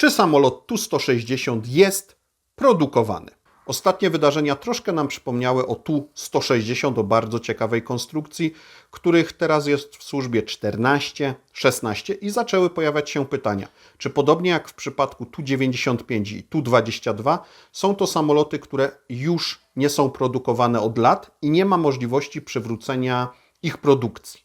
czy samolot Tu-160 jest produkowany. Ostatnie wydarzenia troszkę nam przypomniały o Tu-160, o bardzo ciekawej konstrukcji, których teraz jest w służbie 14, 16 i zaczęły pojawiać się pytania, czy podobnie jak w przypadku Tu-95 i Tu-22 są to samoloty, które już nie są produkowane od lat i nie ma możliwości przywrócenia ich produkcji.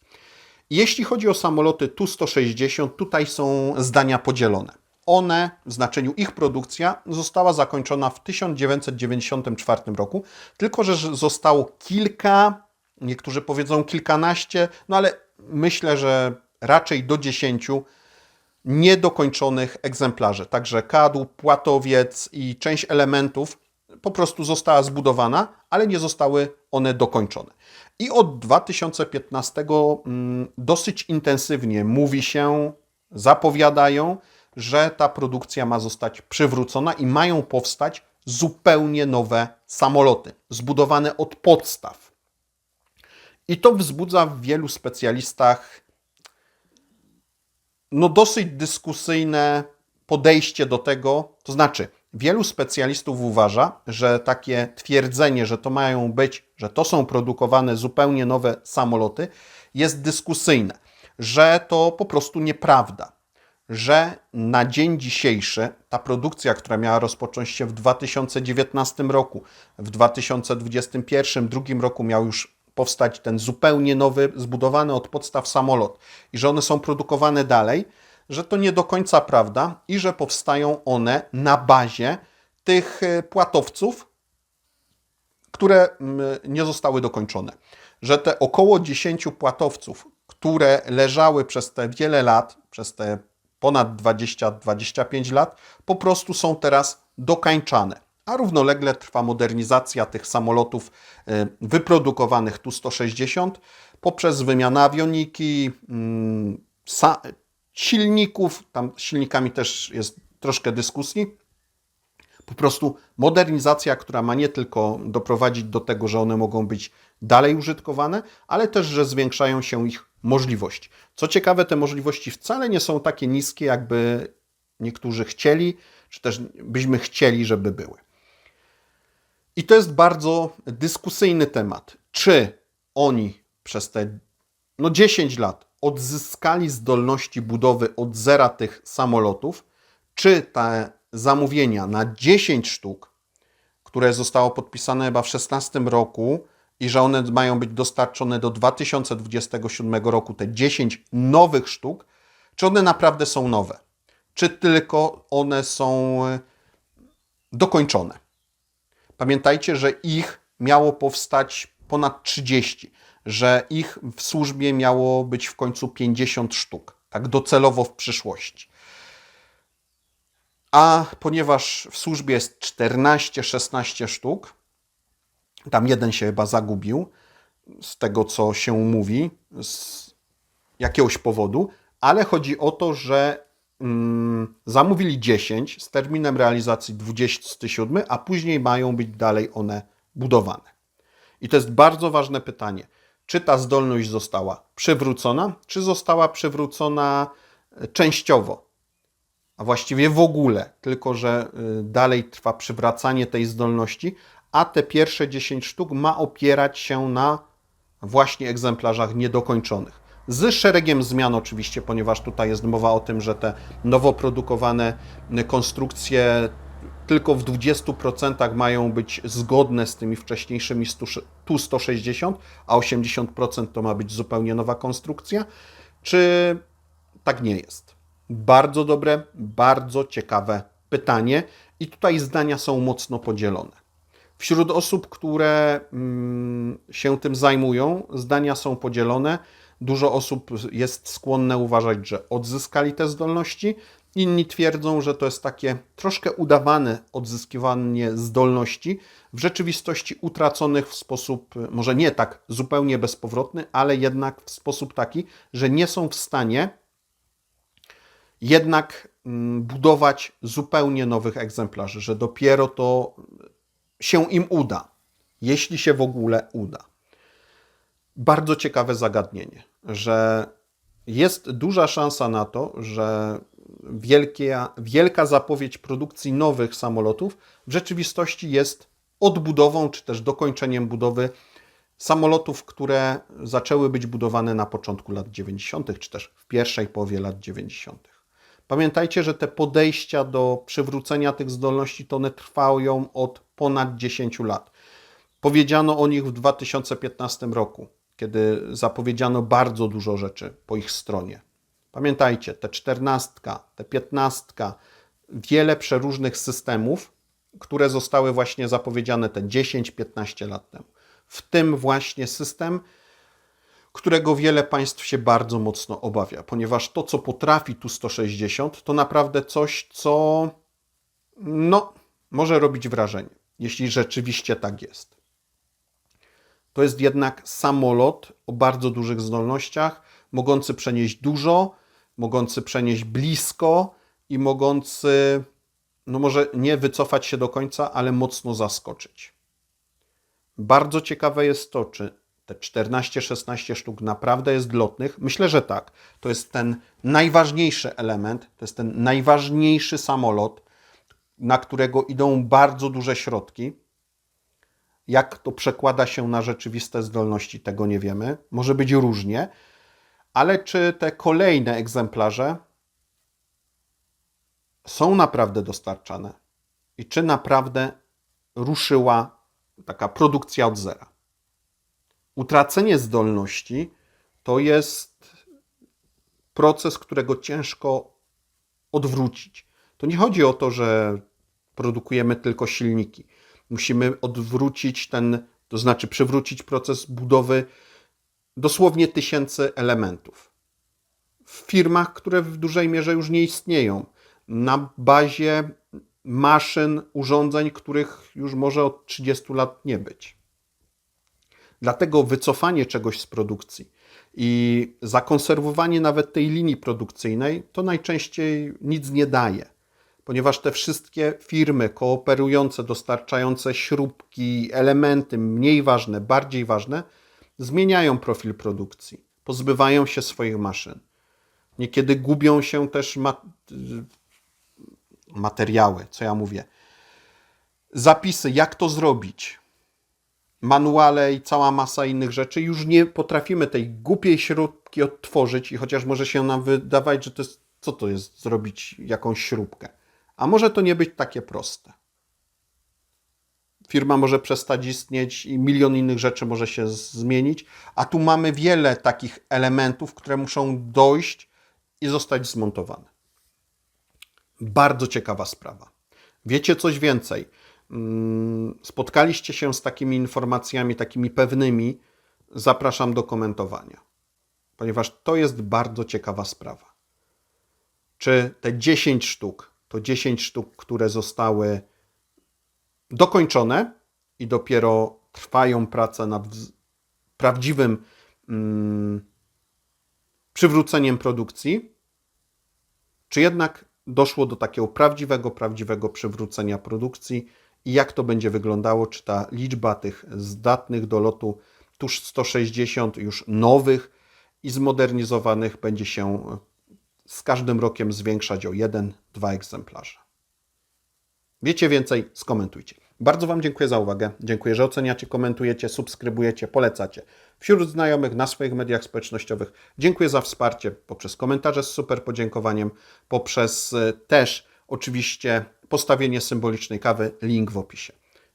Jeśli chodzi o samoloty Tu-160, tutaj są zdania podzielone. One, w znaczeniu ich produkcja, została zakończona w 1994 roku, tylko że zostało kilka, niektórzy powiedzą kilkanaście, no ale myślę, że raczej do dziesięciu niedokończonych egzemplarzy. Także kadłub, płatowiec i część elementów po prostu została zbudowana, ale nie zostały one dokończone. I od 2015 mm, dosyć intensywnie mówi się, zapowiadają, że ta produkcja ma zostać przywrócona i mają powstać zupełnie nowe samoloty, zbudowane od podstaw. I to wzbudza w wielu specjalistach no dosyć dyskusyjne podejście do tego, to znaczy wielu specjalistów uważa, że takie twierdzenie, że to mają być, że to są produkowane zupełnie nowe samoloty, jest dyskusyjne, że to po prostu nieprawda że na dzień dzisiejszy ta produkcja, która miała rozpocząć się w 2019 roku, w 2021, drugim roku miał już powstać ten zupełnie nowy, zbudowany od podstaw samolot i że one są produkowane dalej, że to nie do końca prawda i że powstają one na bazie tych e, płatowców, które mm, nie zostały dokończone. Że te około 10 płatowców, które leżały przez te wiele lat, przez te ponad 20-25 lat, po prostu są teraz dokańczane. A równolegle trwa modernizacja tych samolotów y, wyprodukowanych Tu-160 poprzez wymianę awioniki, mm, silników, tam silnikami też jest troszkę dyskusji. Po prostu modernizacja, która ma nie tylko doprowadzić do tego, że one mogą być dalej użytkowane, ale też, że zwiększają się ich możliwości. Co ciekawe, te możliwości wcale nie są takie niskie, jakby niektórzy chcieli, czy też byśmy chcieli, żeby były. I to jest bardzo dyskusyjny temat. Czy oni przez te no 10 lat odzyskali zdolności budowy od zera tych samolotów, czy te zamówienia na 10 sztuk, które zostało podpisane chyba w 16 roku, i że one mają być dostarczone do 2027 roku, te 10 nowych sztuk, czy one naprawdę są nowe? Czy tylko one są e, dokończone? Pamiętajcie, że ich miało powstać ponad 30, że ich w służbie miało być w końcu 50 sztuk, tak docelowo w przyszłości. A ponieważ w służbie jest 14-16 sztuk, tam jeden się chyba zagubił, z tego co się mówi, z jakiegoś powodu, ale chodzi o to, że mm, zamówili 10 z terminem realizacji 27, a później mają być dalej one budowane. I to jest bardzo ważne pytanie. Czy ta zdolność została przywrócona, czy została przywrócona e, częściowo, a właściwie w ogóle, tylko że e, dalej trwa przywracanie tej zdolności, a te pierwsze 10 sztuk ma opierać się na właśnie egzemplarzach niedokończonych. Z szeregiem zmian oczywiście, ponieważ tutaj jest mowa o tym, że te nowo produkowane konstrukcje tylko w 20% mają być zgodne z tymi wcześniejszymi Tu-160, a 80% to ma być zupełnie nowa konstrukcja. Czy tak nie jest? Bardzo dobre, bardzo ciekawe pytanie i tutaj zdania są mocno podzielone. Wśród osób, które mm, się tym zajmują, zdania są podzielone. Dużo osób jest skłonne uważać, że odzyskali te zdolności. Inni twierdzą, że to jest takie troszkę udawane odzyskiwanie zdolności, w rzeczywistości utraconych w sposób, może nie tak zupełnie bezpowrotny, ale jednak w sposób taki, że nie są w stanie jednak mm, budować zupełnie nowych egzemplarzy, że dopiero to się im uda, jeśli się w ogóle uda. Bardzo ciekawe zagadnienie, że jest duża szansa na to, że wielkie, wielka zapowiedź produkcji nowych samolotów w rzeczywistości jest odbudową czy też dokończeniem budowy samolotów, które zaczęły być budowane na początku lat 90., czy też w pierwszej połowie lat 90. Pamiętajcie, że te podejścia do przywrócenia tych zdolności to one trwają od ponad 10 lat. Powiedziano o nich w 2015 roku, kiedy zapowiedziano bardzo dużo rzeczy po ich stronie. Pamiętajcie, te czternastka, te piętnastka, wiele przeróżnych systemów, które zostały właśnie zapowiedziane te 10-15 lat temu. W tym właśnie system, którego wiele państw się bardzo mocno obawia, ponieważ to, co potrafi tu 160, to naprawdę coś, co no, może robić wrażenie, jeśli rzeczywiście tak jest. To jest jednak samolot o bardzo dużych zdolnościach, mogący przenieść dużo, mogący przenieść blisko i mogący, no może nie wycofać się do końca, ale mocno zaskoczyć. Bardzo ciekawe jest to, czy te 14-16 sztuk naprawdę jest lotnych. Myślę, że tak. To jest ten najważniejszy element, to jest ten najważniejszy samolot, na którego idą bardzo duże środki. Jak to przekłada się na rzeczywiste zdolności, tego nie wiemy. Może być różnie, ale czy te kolejne egzemplarze są naprawdę dostarczane i czy naprawdę ruszyła taka produkcja od zera? Utracenie zdolności to jest proces, którego ciężko odwrócić. To nie chodzi o to, że produkujemy tylko silniki. Musimy odwrócić ten, to znaczy przywrócić proces budowy dosłownie tysięcy elementów. W firmach, które w dużej mierze już nie istnieją, na bazie maszyn, urządzeń, których już może od 30 lat nie być. Dlatego wycofanie czegoś z produkcji i zakonserwowanie nawet tej linii produkcyjnej to najczęściej nic nie daje, ponieważ te wszystkie firmy kooperujące, dostarczające śrubki, elementy mniej ważne, bardziej ważne, zmieniają profil produkcji, pozbywają się swoich maszyn. Niekiedy gubią się też ma materiały, co ja mówię. Zapisy, jak to zrobić, manuale i cała masa innych rzeczy. Już nie potrafimy tej głupiej śrubki odtworzyć i chociaż może się nam wydawać, że to jest, co to jest zrobić jakąś śrubkę. A może to nie być takie proste firma może przestać istnieć i milion innych rzeczy może się zmienić, a tu mamy wiele takich elementów, które muszą dojść i zostać zmontowane. Bardzo ciekawa sprawa. Wiecie coś więcej? Mm, spotkaliście się z takimi informacjami, takimi pewnymi? Zapraszam do komentowania, ponieważ to jest bardzo ciekawa sprawa. Czy te 10 sztuk, to 10 sztuk, które zostały dokończone i dopiero trwają prace nad prawdziwym mm, przywróceniem produkcji, czy jednak doszło do takiego prawdziwego, prawdziwego przywrócenia produkcji i jak to będzie wyglądało, czy ta liczba tych zdatnych do lotu tuż 160 już nowych i zmodernizowanych będzie się z każdym rokiem zwiększać o jeden, dwa egzemplarze. Wiecie więcej? Skomentujcie. Bardzo Wam dziękuję za uwagę. Dziękuję, że oceniacie, komentujecie, subskrybujecie, polecacie wśród znajomych na swoich mediach społecznościowych. Dziękuję za wsparcie poprzez komentarze z super podziękowaniem, poprzez e, też oczywiście postawienie symbolicznej kawy, link w opisie.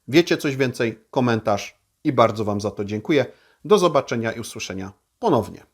Wiecie coś więcej? Komentarz i bardzo Wam za to dziękuję. Do zobaczenia i usłyszenia ponownie.